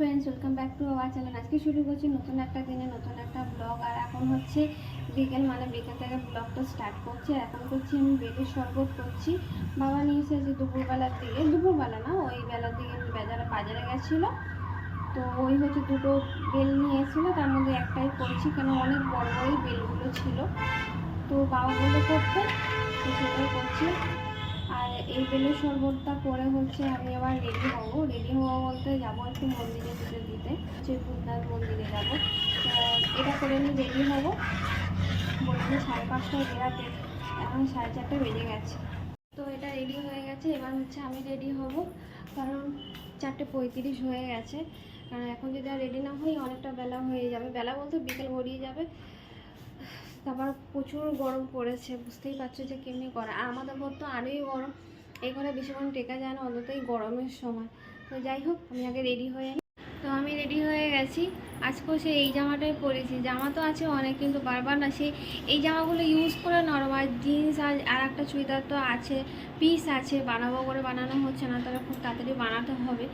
Friends welcome back to our channel আজকে শুরু করছি নতুন একটা দিনে নতুন একটা ব্লগ আর এখন হচ্ছে বিকেল মানে বিকেল থেকে ব্লগটা স্টার্ট করছি। আর এখন করছি আমি বেলের শরবত করছি। বাবা নিয়ে এসেছে দুপুরবেলার দিকে দুপুরবেলা না, ওই বেলার দিকে বাজারে বাজারে গেছিল। তো ওই হচ্ছে দুটো বেল নিয়ে এসেছিল, তার মধ্যে একটাই করছি কেন অনেক বড় বড়ই বেলগুলো ছিল। তো বাবা বলে করতে, তো সেটাই করছি। আর এই বেলের শরবতটা পরে হচ্ছে আমি আবার রেডি হব। রেডি হওয়া বলতে যাব একটু মন্দিরে পুজো দিতে, হচ্ছে বুধনাথ মন্দিরে যাব। এটা করে আমি রেডি হব। বলছি সাড়ে পাঁচটায় বেরাতে এখন সাড়ে চারটে বেজে গেছে। তো এটা রেডি হয়ে গেছে, এবার হচ্ছে আমি রেডি হব। কারণ চারটে পঁয়ত্রিশ হয়ে গেছে। কারণ এখন যদি আর রেডি না হই, অনেকটা বেলা হয়ে যাবে। বেলা বলতে বিকেল গড়িয়ে যাবে। তারপর প্রচুর গরম পড়েছে, বুঝতেই পারছ যে কেমনি করা। আমাদের ঘর তো আরোই গরম, এই ঘরে বেশিক্ষণ টেকা যায় না অন্তত এই গরমের সময়। তো যাই হোক, আমি আগে রেডি হয়ে তো আমি রেডি হয়ে গেছি। আজকেও সে এই জামাটাই পরেছি। জামা তো আছে অনেক, কিন্তু বারবার না সেই এই জামাগুলো ইউজ করে নরম, আর জিন্স আর আর একটা চুড়িদার তো আছে পিস আছে, বানাবো করে বানানো হচ্ছে না, তাহলে খুব তাড়াতাড়ি বানাতে হবে।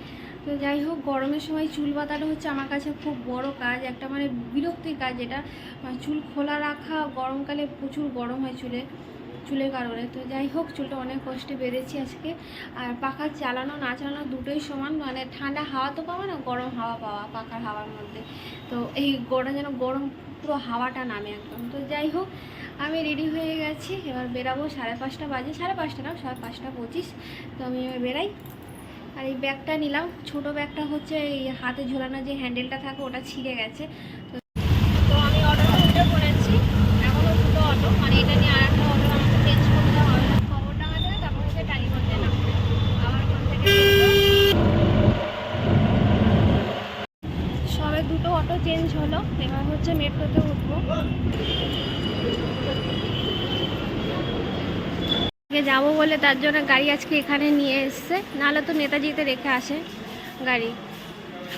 তো যাই হোক, গরমের সময় চুল বাঁধাটা হচ্ছে আমার কাছে খুব বড় কাজ, একটা মানে বিরক্তির কাজ যেটা মানে চুল খোলা রাখা, গরমকালে প্রচুর গরম হয় চুলে। চুলের কারণে। তো যাই হোক, চুলটা অনেক কষ্টে বেঁধেছি আজকে। আর পাখা চালানো, না চালানো দুটোই সমান। মানে ঠান্ডা হাওয়া তো পাওয়া না, গরম হাওয়া পাওয়া পাখার হাওয়ার মধ্যে। তো এই গোটা যেন গরম, পুরো হাওয়াটা নামে একদম। তো যাই হোক, আমি রেডি হয়ে গেছি। এবার বেরাবো সাড়ে পাঁচটা বাজে। সাড়ে পাঁচটা না, সাড়ে পাঁচটা পঁচিশ। তো আমি এবার বেরাই। আর এই ব্যাগটা নিলাম। ছোট ব্যাগটা হচ্ছে এই হাতে ঝোলানো যে হ্যান্ডেলটা থাকে, ওটা ছিঁড়ে গেছে। তো আমি অটোটা উঠে পড়েছি এখনও দুটো অটো মানে এটা নিয়ে আর একটা অটো আমাকে চেঞ্জ করতে হবে খবর ডাঙা থেকে তারপর হচ্ছে টালিগঞ্জে না আবার ওখান থেকে সবে দুটো অটো চেঞ্জ হলো এবার হচ্ছে মেট্রোতে উঠবো। যাব বলে তার জন্য গাড়ি আজকে এখানে নিয়ে এসছে। নাহলে তো নেতাজিতে রেখে আসে গাড়ি।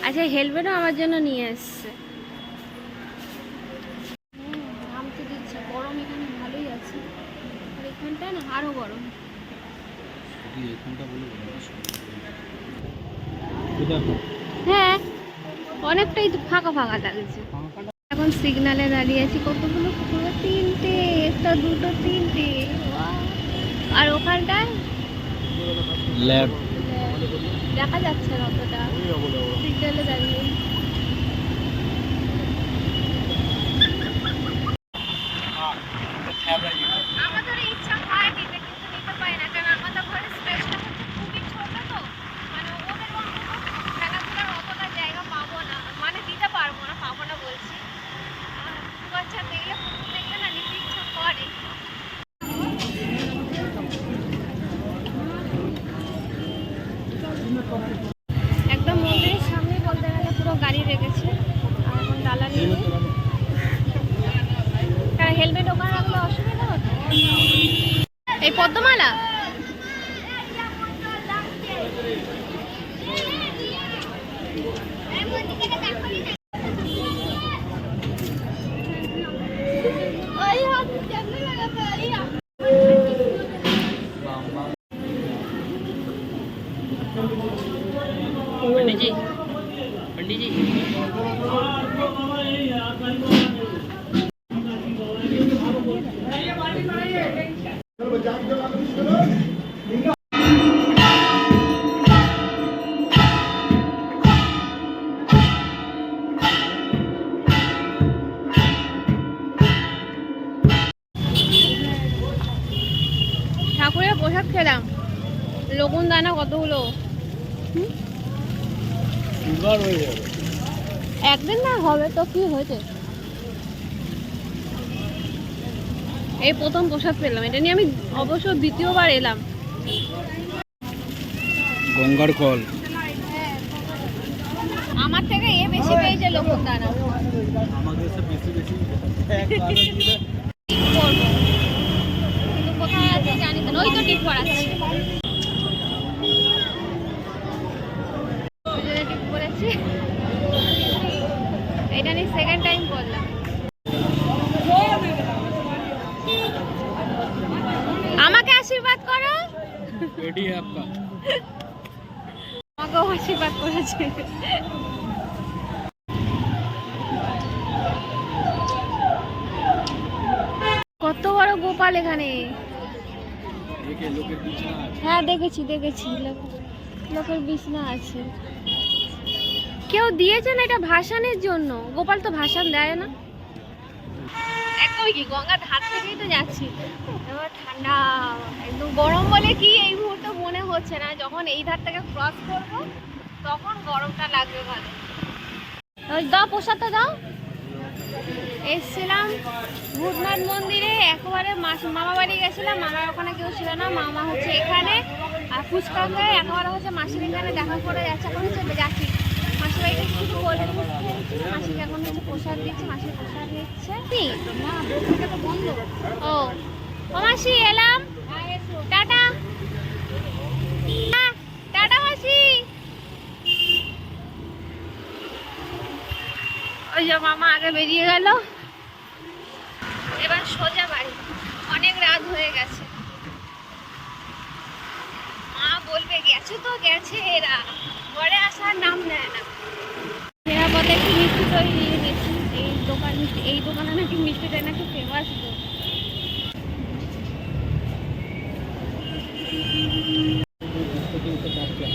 আচ্ছা হেলমেটও আমার জন্য নিয়ে এসছে। নামতে দিচ্ছে। গরম এখানে ভালোই আছে। আর এখানটা না আরও গরম। হ্যাঁ অনেকটাই ফাঁকা ফাঁকা লাগছে এখন সিগনালে দাঁড়িয়ে আছি কতগুলো? কুকুর তিনটে একটা দুটো তিনটে। আর ওখানটায়? দেখা যাচ্ছে না অতটা। সিগনালে দাঁড়িয়ে আমাদের ইচ্ছা হয় নিতে কিন্তু নিতে পারি না কারণ আমাদের ঘরের স্পেসটা হচ্ছে খুবই ছোট তো মানে ওদের অন্তত খেলাধুলার অতটা জায়গা পাবো না মানে দিতে পারব না পাবো না বলছি আর বাচ্চা দেখলে কুকুর দেখলে না নিতে ইচ্ছা করে একদম মন্দিরের সামনে বলতে গেলে পুরো গাড়ি রেখেছে আর এখন ডালা নিয়ে কারণ হেলমেট ওখানে রাখলে অসুবিধা হতো এই পদ্মমালা? লগুন দানা কতগুলো? সুগার হয়ে যাবে। একদিন না হবে তো কি হয়েছে? এই প্রথম প্রসাদ পেলাম এটা নিয়ে আমি অবশ্য দ্বিতীয়বার এলাম। গঙ্গার কল। আমার থেকে এ বেশি পেয়েছে লগুন দানা আমাদের বেশি বেশি। কিন্তু কোথায় আছে জানি না। ওই তো ঠিক করাচ্ছে। যাচ্ছি এটা নিয়ে সেকেন্ড টাইম বললাম। আমাকে আশীর্বাদ করো। এটি আপকা আমাকেও আশীর্বাদ করেছে কত বড় গোপাল এখানে। হ্যাঁ দেখেছি দেখেছি। লোকের বিছনা আছে। কেউ দিয়েছেন এটা ভাসানের জন্য। গোপাল তো ভাসান দেয় না। কি, গঙ্গার থেকেই তো যাচ্ছি। এবার ঠান্ডা গরম বলে কি এই মুহূর্তে মনে হচ্ছে না। যখন এই ধার থেকে ক্রস তখন গরমটা লাগবে ওই দাও, প্রসাদটা দাও। এসছিলাম ভূতনাথ মন্দিরে, একবারে মামা বাড়ি গেছিলাম। মামার ওখানে কেউ ছিল না, মামা হচ্ছে এখানে। আর ফুচকা খেয়ে একবারে হচ্ছে মাসির এখানে দেখা করে যাচ্ছে। এখন হচ্ছে যাচ্ছি। কোল্ড ড্রিঙ্কস মাসিকে এখন হচ্ছে প্রসাদ দিচ্ছে মাসির প্রসাদ দিচ্ছে কি? না দোকানটা তো বন্ধ। ও। ও মাসি এলাম। টাটা। টাটা মাসি। ওই যে মামা আগে বেরিয়ে গেল। এবার সোজা বাড়ি। অনেক রাত হয়ে গেছে। মা বলবে গেছে তো গেছে এরা। ঘরে আসার নাম নেয় না। পথে একটু মিষ্টি তৈরি নিয়ে গেছি। এই দোকান, এই দোকানে নাকি মিষ্টিটা নাকি ফেমাস তো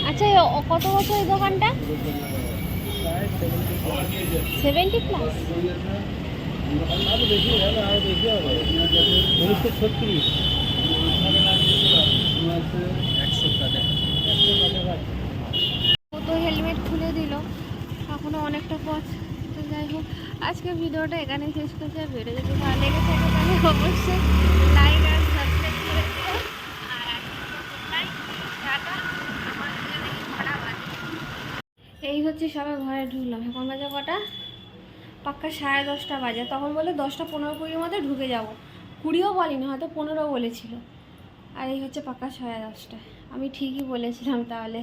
আচ্ছা কত বছর এই দোকানটা? প্রায় 70 সেভেন্টি প্লাস উনিশশো ছত্রিশ একশো টাকা একশো টাকা ও তো হেলমেট খুলে দিল এখনও অনেকটা পথ। তো যাই হোক, আজকে ভিডিওটা এখানে শেষ করছি। আর ভিডিও যদি ভালো লেগে থাকে তাহলে অবশ্যই লাইক আর সাবস্ক্রাইব করে আজকের। এই হচ্ছে সবাই ঘরে ঢুকলাম। এখন বাজে কটা? পাক্কা সাড়ে দশটা বাজে। তখন বলে দশটা পনেরো কুড়ির মধ্যে ঢুকে যাব। কুড়িও বলিনি, হয়তো পনেরো বলেছিল। আর এই হচ্ছে পাক্কা সাড়ে দশটা আমি ঠিকই বলেছিলাম তাহলে।